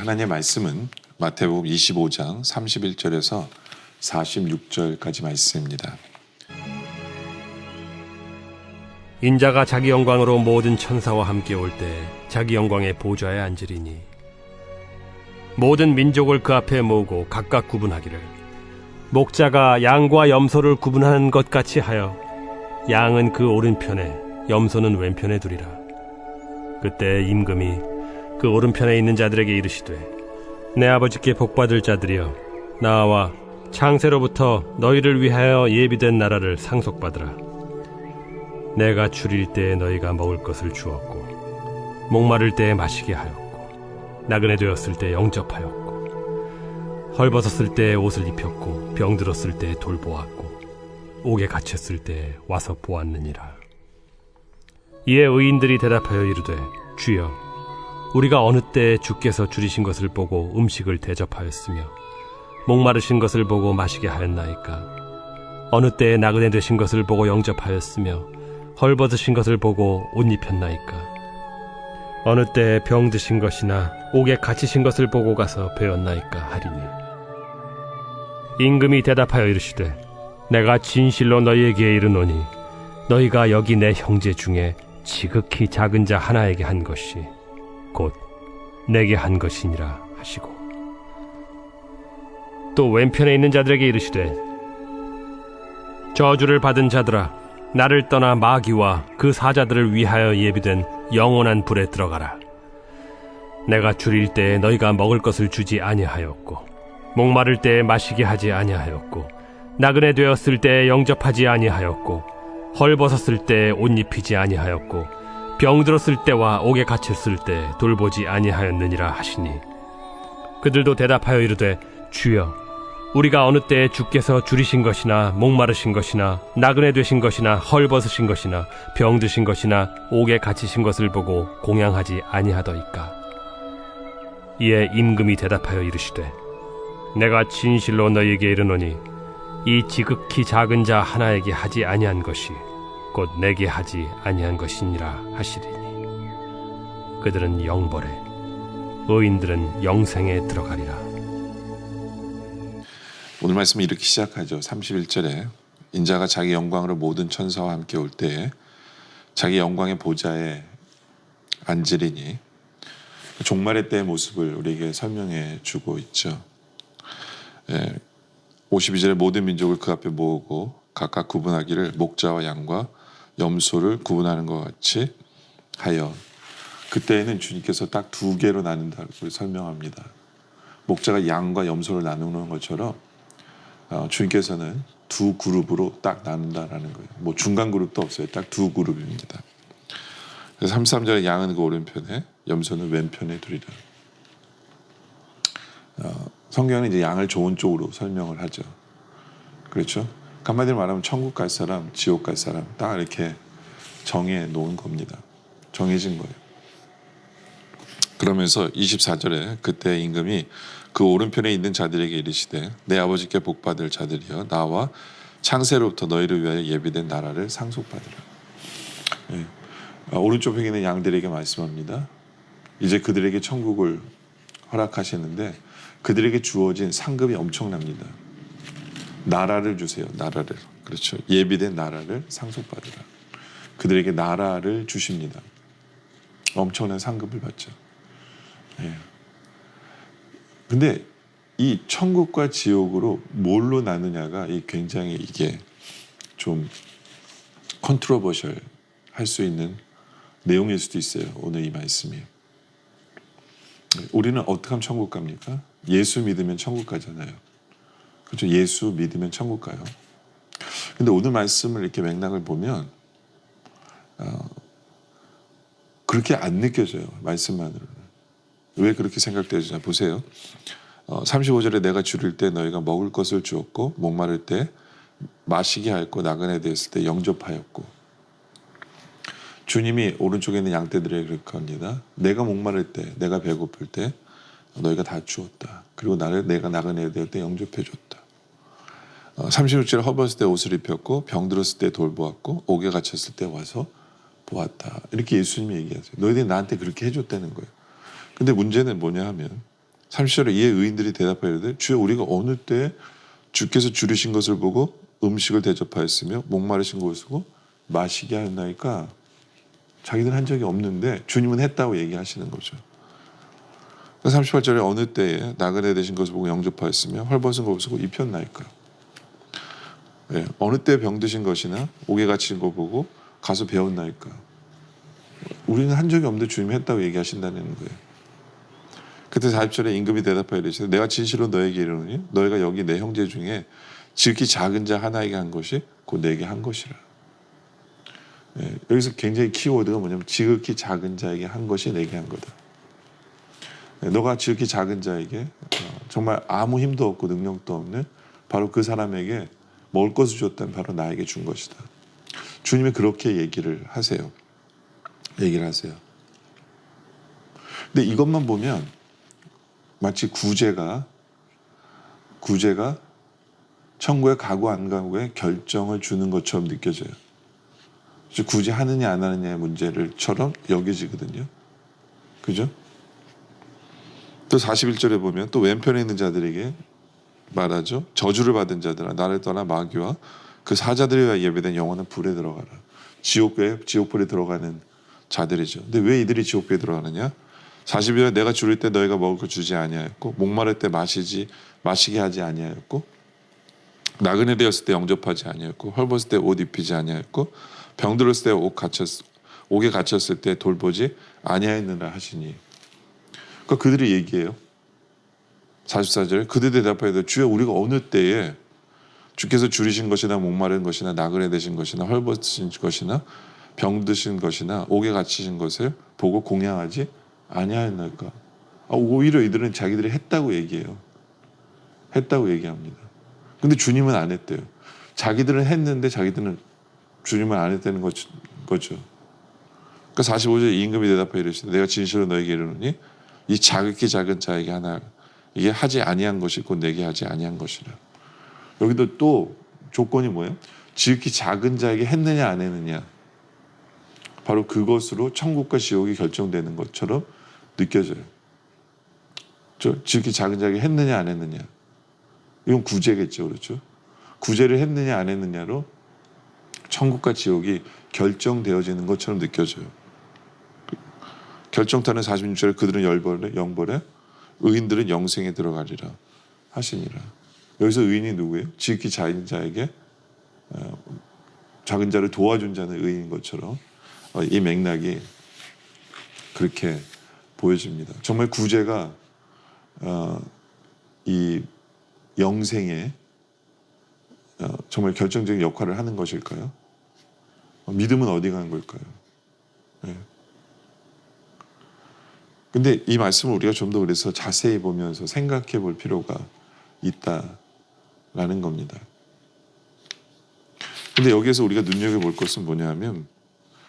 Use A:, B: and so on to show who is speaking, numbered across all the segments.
A: 하나님의 말씀은 마태복음 25장 31절에서 46절까지 말씀입니다.
B: 인자가 자기 영광으로 모든 천사와 함께 올 때 자기 영광의 보좌에 앉으리니 모든 민족을 그 앞에 모으고 각각 구분하기를 목자가 양과 염소를 구분하는 것 같이 하여 양은 그 오른편에 염소는 왼편에 두리라 그때 임금이 그 오른편에 있는 자들에게 이르시되 내 아버지께 복받을 자들이여 나와 창세로부터 너희를 위하여 예비된 나라를 상속받으라. 내가 줄일 때에 너희가 먹을 것을 주었고 목마를 때에 마시게 하였고 나그네 되었을 때 영접하였고 헐벗었을 때에 옷을 입혔고 병들었을 때에 돌보았고 옥에 갇혔을 때에 와서 보았느니라. 이에 의인들이 대답하여 이르되 주여 우리가 어느 때에 주께서 줄이신 것을 보고 음식을 대접하였으며 목마르신 것을 보고 마시게 하였나이까? 어느 때에 나그네 되신 것을 보고 영접하였으며 헐벗으신 것을 보고 옷 입혔나이까? 어느 때에 병 드신 것이나 옥에 갇히신 것을 보고 가서 배웠나이까 하리니? 임금이 대답하여 이르시되 내가 진실로 너희에게 이르노니 너희가 여기 내 형제 중에 지극히 작은 자 하나에게 한 것이 곧 내게 한 것이니라 하시고 또 왼편에 있는 자들에게 이르시되 저주를 받은 자들아 나를 떠나 마귀와 그 사자들을 위하여 예비된 영원한 불에 들어가라. 내가 줄일 때에 너희가 먹을 것을 주지 아니하였고, 목마를 때에 마시게 하지 아니하였고, 나그네 되었을 때에 영접하지 아니하였고, 헐벗었을 때에 옷 입히지 아니하였고, 병들었을 때와 옥에 갇혔을 때 돌보지 아니하였느니라 하시니, 그들도 대답하여 이르되 주여 우리가 어느 때에 주께서 줄이신 것이나 목마르신 것이나 나그네 되신 것이나 헐벗으신 것이나 병드신 것이나 옥에 갇히신 것을 보고 공양하지 아니하더이까? 이에 임금이 대답하여 이르시되 내가 진실로 너희에게 이르노니 이 지극히 작은 자 하나에게 하지 아니한 것이 곧 내게 하지 아니한 것이니라 하시리니 그들은 영벌에 의인들은 영생에 들어가리라
A: 오늘 말씀은 이렇게 시작하죠. 31절에 인자가 자기 영광으로 모든 천사와 함께 올 때에 자기 영광의 보좌에 앉으리니 종말의 때의 모습을 우리에게 설명해 주고 있죠. 예, 52절에 모든 민족을 그 앞에 모으고 각각 구분하기를 목자와 양과 염소를 구분하는 것 같이 하여 그때에는 주님께서 딱 두 개로 나눈다고 설명합니다. 목자가 양과 염소를 나누는 것처럼 어, 주님께서는 두 그룹으로 딱 나눈다라는 거예요. 뭐 중간 그룹도 없어요. 딱 두 그룹입니다. 그래서 33절에 양은 그 오른편에 염소는 왼편에 두리라. 어, 성경은 이제 양을 좋은 쪽으로 설명을 하죠. 그렇죠? 한마디로 말하면 천국 갈 사람, 지옥 갈 사람 딱 이렇게 정해 놓은 겁니다. 정해진 거예요. 그러면서 24절에 그때 임금이 그 오른편에 있는 자들에게 이르시되 내 아버지께 복 받을 자들이여 나와 창세로부터 너희를 위하여 예비된 나라를 상속받으라. 예. 아, 오른쪽에 있는 양들에게 말씀합니다. 이제 그들에게 천국을 허락하시는데 그들에게 주어진 상급이 엄청납니다. 나라를 주세요. 나라를. 그렇죠. 예비된 나라를 상속받으라. 그들에게 나라를 주십니다. 엄청난 상급을 받죠. 예. 근데 이 천국과 지옥으로 뭘로 나누냐가 이 굉장히 이게 좀 컨트로버셜 할 수 있는 내용일 수도 있어요. 오늘 이 말씀이. 우리는 어떻게 하면 천국 갑니까? 예수 믿으면 천국 가잖아요. 그렇죠. 예수 믿으면 천국 가요. 근데 오늘 말씀을 이렇게 맥락을 보면 어, 그렇게 안 느껴져요. 말씀만으로는. 왜 그렇게 생각되지나 보세요. 어, 35절에 내가 줄일 때 너희가 먹을 것을 주었고 목마를 때 마시게 하였고 나그네 되었을 때 영접하였고 주님이 오른쪽에 있는 양떼들에게 그렇게 합니다. 내가 목마를 때 내가 배고플 때 너희가 다 주었다. 그리고 나를 내가 나그네 될때 영접해 줬다. 어, 36절에 허벗을 때 옷을 입혔고 병들었을 때 돌보았고 옥에 갇혔을 때 와서 보았다. 이렇게 예수님이 얘기하세요. 너희들이 나한테 그렇게 해줬다는 거예요. 근데 문제는 뭐냐 하면 30절에 이에 의인들이 대답하여 이르되 주여 우리가 어느 때 주께서 줄이신 것을 보고 음식을 대접하였으며 목마르신 것을 보고 마시게 하였나이까 자기들은 한 적이 없는데 주님은 했다고 얘기하시는 거죠. 38절에 어느 때에 나그네 되신 것을 보고 영접하였으며 헐벗은 것을 보고 입혔나이까 예, 어느 때 병드신 것이나 옥에 갇힌 거 보고 가서 배웠나이까 우리는 한 적이 없는데 주님이 했다고 얘기하신다는 거예요. 그때 40절에 임금이 대답하여 이르시되 내가 진실로 너에게 이르노니 너희가 여기 내 형제 중에 지극히 작은 자 하나에게 한 것이 곧 내게 한 것이라. 예, 여기서 굉장히 키워드가 뭐냐면 지극히 작은 자에게 한 것이 내게 한 거다. 예, 너가 지극히 작은 자에게 어, 정말 아무 힘도 없고 능력도 없는 바로 그 사람에게 먹을 것을 줬다면 바로 나에게 준 것이다. 주님이 그렇게 얘기를 하세요. 얘기를 하세요. 근데 이것만 보면 마치 구제가 구제가 천국에 가고 안 가고의 결정을 주는 것처럼 느껴져요. 즉 굳이 하느냐 안 하느냐의 문제를처럼 여겨지거든요. 그죠? 또 41절에 보면 또 왼편에 있는 자들에게 말하죠. 저주를 받은 자들아 나를 떠나 마귀와 그 사자들에 예배된 영원한 불에 들어가라. 지옥에 지옥불에 들어가는 자들이죠. 근데 왜 이들이 지옥불에 들어가느냐? 40일에 내가 줄일 때 너희가 먹을 걸 주지 아니하였고 목마를 때 마시지 마시게 하지 아니하였고 나그네 되었을 때 영접하지 아니하였고 헐벗을 때 옷 입히지 아니하였고 병들었을 때 옷 갇혔 옥에 갇혔을 때 돌보지 아니하였느라 하시니 그러니까 그들이 얘기해요. 44절 그들 대답하여 주여 우리가 어느 때에 주께서 줄이신 것이나 목마른 것이나 나그네 되신 것이나 헐벗으신 것이나 병드신 것이나 옥에 갇히신 것을 보고 공양하지 아니하였나이까? 아, 오히려 이들은 자기들이 했다고 얘기해요. 했다고 얘기합니다. 근데 주님은 안 했대요. 자기들은 했는데 자기들은 주님은 안 했다는 거- 거죠. 그러니까 45절 임금이 대답하여 이르시되 내가 진실로 너에게 이르노니 이 자극히 작은 자에게 하나 이게 하지 아니한 것이 곧 내게 하지 아니한 것이라 여기도 또 조건이 뭐예요? 지극히 작은 자에게 했느냐 안 했느냐 바로 그것으로 천국과 지옥이 결정되는 것처럼 느껴져요. 저 지극히 작은 자에게 했느냐 안 했느냐 이건 구제겠죠, 그렇죠? 구제를 했느냐 안 했느냐로 천국과 지옥이 결정되어지는 것처럼 느껴져요. 결정타는 46절에 그들은 열벌에 영벌에 의인들은 영생에 들어가리라 하시니라. 여기서 의인이 누구예요? 지극히 작은 자에게 어, 작은 자를 도와준 자는 의인인 것처럼 어, 이 맥락이 그렇게 보여집니다. 정말 구제가 어, 이 영생에 어, 정말 결정적인 역할을 하는 것일까요? 어, 믿음은 어디 간 걸까요? 예. 근데 이 말씀을 우리가 좀 더 그래서 자세히 보면서 생각해 볼 필요가 있다라는 겁니다. 근데 여기에서 우리가 눈여겨 볼 것은 뭐냐면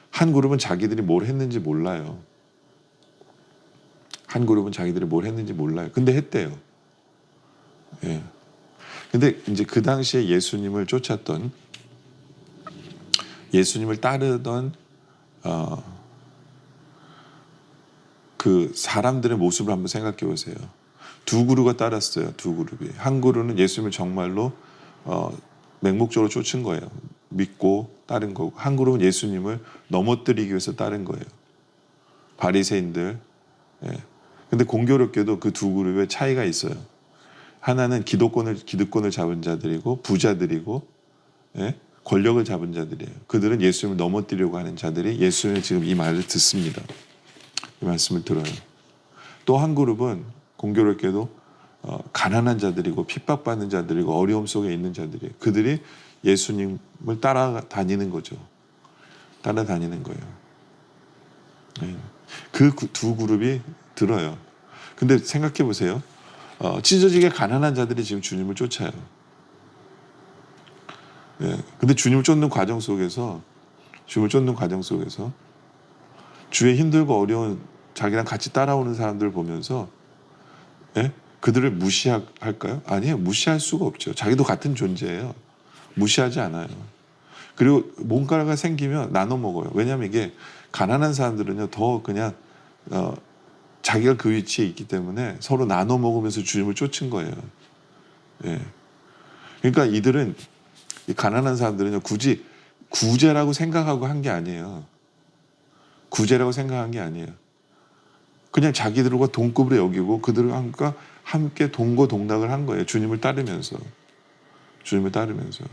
A: 한 그룹은 자기들이 뭘 했는지 몰라요. 한 그룹은 자기들이 뭘 했는지 몰라요. 근데 했대요. 예. 근데 이제 그 당시에 예수님을 쫓았던 예수님을 따르던 어, 그 사람들의 모습을 한번 생각해 보세요. 두 그루가 따랐어요. 두 그룹이 한 그루는 예수님을 정말로 어, 맹목적으로 쫓은 거예요. 믿고 따른 거고 한 그룹은 예수님을 넘어뜨리기 위해서 따른 거예요. 바리새인들. 예. 근데 공교롭게도 그 두 그룹의 차이가 있어요. 하나는 기득권을 기득권을 잡은 자들이고 부자들이고 예? 권력을 잡은 자들이에요. 그들은 예수님을 넘어뜨리려고 하는 자들이 예수님의 지금 이 말을 듣습니다. 이 말씀을 들어요. 또 한 그룹은 공교롭게도 어, 가난한 자들이고 핍박받는 자들이고 어려움 속에 있는 자들이 그들이 예수님을 따라다니는 거죠. 따라다니는 거예요. 그 두 그룹이 들어요. 근데 생각해 보세요. 어, 찢어지게 가난한 자들이 지금 주님을 쫓아요. 예. 근데 주님을 쫓는 과정 속에서 주님을 쫓는 과정 속에서 주의 힘들고 어려운 자기랑 같이 따라오는 사람들을 보면서 예? 그들을 무시할까요? 아니에요. 무시할 수가 없죠. 자기도 같은 존재예요. 무시하지 않아요. 그리고 뭔가가 생기면 나눠 먹어요. 왜냐하면 이게 가난한 사람들은요 더 그냥 어, 자기가 그 위치에 있기 때문에 서로 나눠 먹으면서 주님을 쫓은 거예요. 예. 그러니까 이들은 이 가난한 사람들은요 굳이 구제라고 생각하고 한 게 아니에요. 구제라고 생각한 게 아니에요. 그냥 자기들과 동급으로 여기고 그들과 함께 동고동락을 한 거예요. 주님을 따르면서. 주님을 따르면서.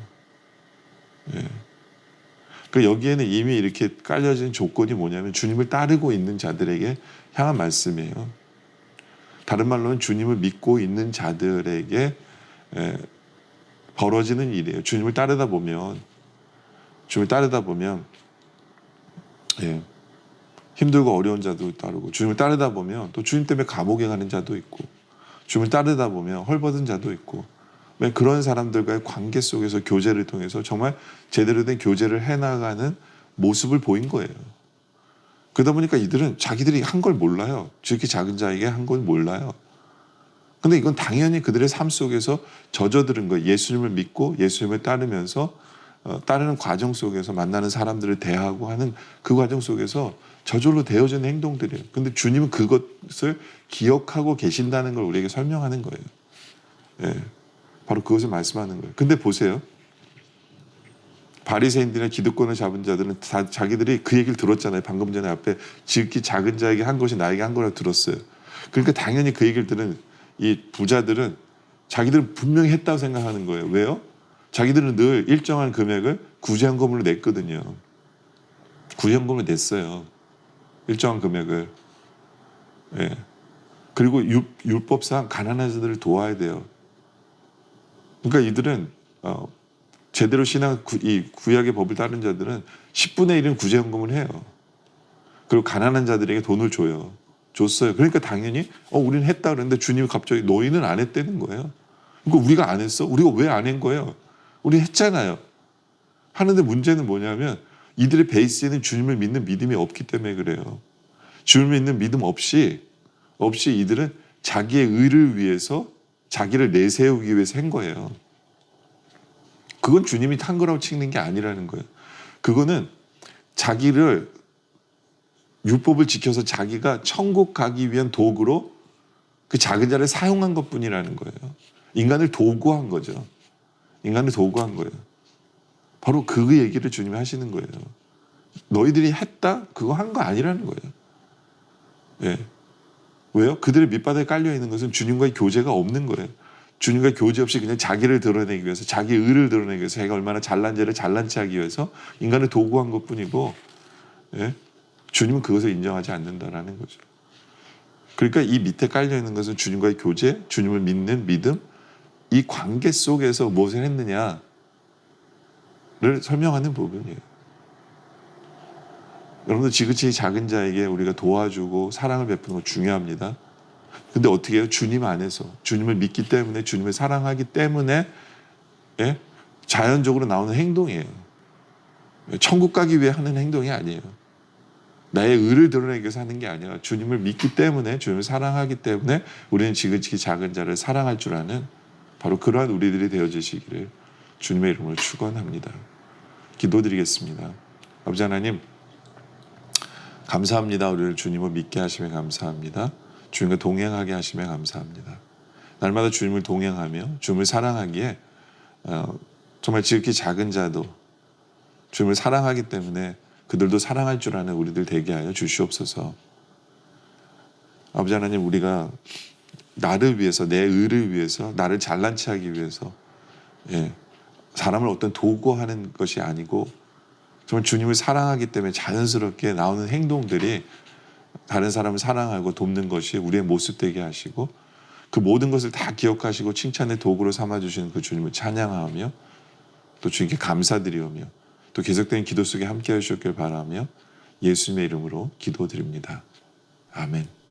A: 예. 그 여기에는 이미 이렇게 깔려진 조건이 뭐냐면 주님을 따르고 있는 자들에게 향한 말씀이에요. 다른 말로는 주님을 믿고 있는 자들에게 에, 벌어지는 일이에요. 주님을 따르다 보면 주님을 따르다 보면 예, 힘들고 어려운 자도 따르고 주님을 따르다 보면 또 주님 때문에 감옥에 가는 자도 있고 주님을 따르다 보면 헐벗은 자도 있고 왜 그런 사람들과의 관계 속에서 교제를 통해서 정말 제대로 된 교제를 해나가는 모습을 보인 거예요. 그러다 보니까 이들은 자기들이 한 걸 몰라요. 저렇게 작은 자에게 한 걸 몰라요. 근데 이건 당연히 그들의 삶 속에서 젖어들은 거예요. 예수님을 믿고 예수님을 따르면서 어, 따르는 과정 속에서 만나는 사람들을 대하고 하는 그 과정 속에서 저절로 되어지는 행동들이에요. 근데 주님은 그것을 기억하고 계신다는 걸 우리에게 설명하는 거예요. 예. 바로 그것을 말씀하는 거예요. 근데 보세요. 바리새인들이나 기득권을 잡은 자들은 다 자기들이 그 얘기를 들었잖아요. 방금 전에 앞에 지극히 작은 자에게 한 것이 나에게 한 거라고 들었어요. 그러니까 당연히 그 얘기를 들은 이 부자들은 자기들은 분명히 했다고 생각하는 거예요. 왜요? 자기들은 늘 일정한 금액을 구제연금으로 냈거든요. 구제연금을 냈어요. 일정한 금액을. 예. 그리고 율, 율법상 가난한 자들을 도와야 돼요. 그러니까 이들은 어, 제대로 신앙 구, 이 구약의 법을 따른 자들은 10분의 1은 구제연금을 해요. 그리고 가난한 자들에게 돈을 줘요. 줬어요. 그러니까 당연히 어 우리는 했다 그랬는데 주님이 갑자기 너희는 안 했다는 거예요. 그러니까 우리가 안 했어? 우리가 왜 안 한 거예요? 우리 했잖아요. 하는데 문제는 뭐냐면 이들의 베이스에는 주님을 믿는 믿음이 없기 때문에 그래요. 주님을 믿는 믿음 없이 없이 이들은 자기의 의를 위해서 자기를 내세우기 위해서 한 거예요. 그건 주님이 탄 거라고 치는 게 아니라는 거예요. 그거는 자기를 율법을 지켜서 자기가 천국 가기 위한 도구로 그 작은 자를 사용한 것 뿐이라는 거예요. 인간을 도구한 거죠. 인간을 도구한 거예요. 바로 그 얘기를 주님이 하시는 거예요. 너희들이 했다? 그거 한 거 아니라는 거예요. 예. 왜요? 그들의 밑바닥에 깔려 있는 것은 주님과의 교제가 없는 거예요. 주님과 교제 없이 그냥 자기를 드러내기 위해서 자기 의를 드러내기 위해서 자기가 얼마나 잘난 자를 잘난 체하기 위해서 인간을 도구한 것 뿐이고 예? 주님은 그것을 인정하지 않는다라는 거죠. 그러니까 이 밑에 깔려 있는 것은 주님과의 교제, 주님을 믿는 믿음, 이 관계 속에서 무엇을 했느냐 를 설명하는 부분이에요. 여러분들 지그치 작은 자에게 우리가 도와주고 사랑을 베푸는 거 중요합니다. 근데 어떻게 해요? 주님 안에서 주님을 믿기 때문에 주님을 사랑하기 때문에 예? 자연적으로 나오는 행동이에요. 천국 가기 위해 하는 행동이 아니에요. 나의 의를 드러내기 위해서 하는 게 아니라 주님을 믿기 때문에 주님을 사랑하기 때문에 우리는 지극히 작은 자를 사랑할 줄 아는 바로 그러한 우리들이 되어지시기를 주님의 이름으로 축원합니다. 기도드리겠습니다. 아버지 하나님 감사합니다. 우리를 주님을 믿게 하시며 감사합니다. 주님과 동행하게 하시며 감사합니다. 날마다 주님을 동행하며 주님을 사랑하기에 어, 정말 지극히 작은 자도 주님을 사랑하기 때문에 그들도 사랑할 줄 아는 우리들 되게 하여 주시옵소서. 아버지 하나님 우리가 나를 위해서 내 의를 위해서 나를 잘난 체하기 위해서 예, 사람을 어떤 도구하는 것이 아니고 정말 주님을 사랑하기 때문에 자연스럽게 나오는 행동들이 다른 사람을 사랑하고 돕는 것이 우리의 모습 되게 하시고 그 모든 것을 다 기억하시고 칭찬의 도구로 삼아 주시는 그 주님을 찬양하며 또 주님께 감사드리오며 또 계속된 기도 속에 함께 하셨길 바라며 예수님의 이름으로 기도드립니다. 아멘.